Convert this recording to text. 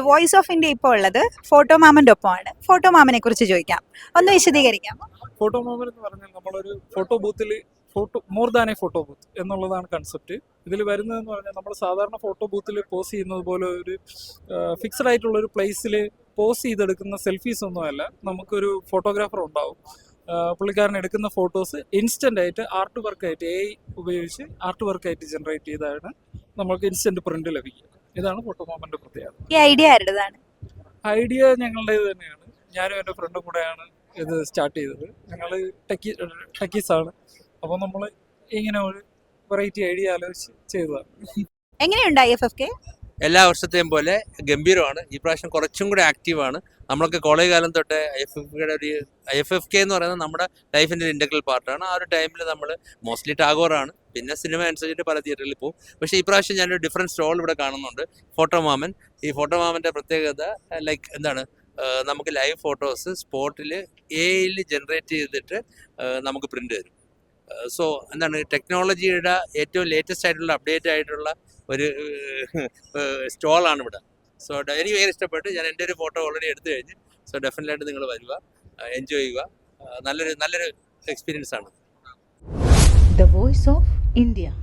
Voice of India ഇപ്പോൾ ഉള്ളത് photo മാമന്റെ ഒപ്പമാണ് ഫോട്ടോ മാമനെ കുറിച്ച് ചോദിക്കാം. ഒന്ന് വിശദീകരിക്കാം. ഫോട്ടോ മാമൻ എന്ന് പറഞ്ഞാൽ നമ്മളൊരു ഫോട്ടോ ബൂത്തിൽ photo more than a photo booth എന്നുള്ളതാണ് കൺസെപ്റ്റ് ഇതിൽ വരുന്നതെന്ന് പറഞ്ഞാൽ നമ്മൾ സാധാരണ ഫോട്ടോ ബൂത്തിൽ പോസ് ചെയ്യുന്നത് പോലെ ഒരു ഫിക്സഡ് ആയിട്ടുള്ള ഒരു പ്ലേസിൽ പോസ് ചെയ്തെടുക്കുന്ന സെൽഫീസ് ഒന്നുമല്ല. നമുക്കൊരു ഫോട്ടോഗ്രാഫർ ഉണ്ടാവും. പുള്ളിക്കാരൻ എടുക്കുന്ന ഫോട്ടോസ് ഇൻസ്റ്റന്റ് ആയിട്ട് ആർട്ട് വർക്കായിട്ട് എ ഉപയോഗിച്ച് ആർട്ട് വർക്കായിട്ട് ജനറേറ്റ് ചെയ്താണ്. നമുക്ക് ഇൻസ്റ്റന്റ് പ്രിന്റ് ലഭിക്കുക. ഇതാണ് ഫോട്ടോ മോമന്റെ പ്രത്യേകത. ഈ ഐഡിയ ആരുടേതാണ്? ഐഡിയ ഞങ്ങളുടെ തന്നെയാണ്. ഞാനും എന്റെ ഫ്രണ്ടും കൂടെയാണ് ഇത് സ്റ്റാർട്ട് ചെയ്തത്. ഞങ്ങൾ ടെക്കി ടെക്കീസ് ആണ്. അപ്പോൾ നമ്മൾ ഇങ്ങനെ ഒരു വെറൈറ്റി ഐഡിയ ആലോചിച്ച് ചെയ്തതാണ്. എങ്ങനെയുണ്ട് ഐ എഫ് എഫ് കെ എല്ലാ വർഷത്തെയും പോലെ ഗംഭീരമാണ്. ഈ പ്രാവശ്യം കുറച്ചും കൂടി ആക്റ്റീവാണ് നമ്മളൊക്കെ കോളേജ് കാലം തൊട്ട് ഐ എഫ് എഫ് കെയുടെ ഒരു ഐ എഫ് എഫ് കെ എന്ന് പറയുന്നത് നമ്മുടെ ലൈഫിന്റെ ഒരു ഇന്റഗ്രൽ പാർട്ടാണ് ആ ഒരു ടൈമിൽ നമ്മൾ മോസ്റ്റ്ലി ടാഗോറാണ്. പിന്നെ സിനിമ അനുസരിച്ചിട്ട് പല തിയേറ്ററിൽ പോകും. പക്ഷേ ഈ പ്രാവശ്യം ഞാനൊരു ഡിഫറെന്റ് സ്റ്റോൾ ഇവിടെ കാണുന്നുണ്ട്. ഫോട്ടോ മാമൻ ഈ ഫോട്ടോ മാമന്റെ പ്രത്യേകത ലൈക്ക് എന്താണ്? നമുക്ക് ലൈവ് ഫോട്ടോസ് സ്പോട്ടിൽ എയിൽ ജനറേറ്റ് ചെയ്തിട്ട് നമുക്ക് പ്രിന്റ് തരും. സോ എന്താണ്? ടെക്നോളജിയുടെ ഏറ്റവും ലേറ്റസ്റ്റ് ആയിട്ടുള്ള അപ്ഡേറ്റ് ആയിട്ടുള്ള ഒരു സ്റ്റോളാണ് ഇവിടെ. സോ എനിക്ക് ഭയങ്കര ഇഷ്ടപ്പെട്ടു ഞാൻ എന്റെ ഒരു ഫോട്ടോ ഓൾറെഡി എടുത്തു കഴിഞ്ഞു. സോ ഡെഫിനറ്റായിട്ട് നിങ്ങൾ വരിക എൻജോയ് ചെയ്യുക. നല്ലൊരു നല്ലൊരു എക്സ്പീരിയൻസ് ആണ്. The voice of India.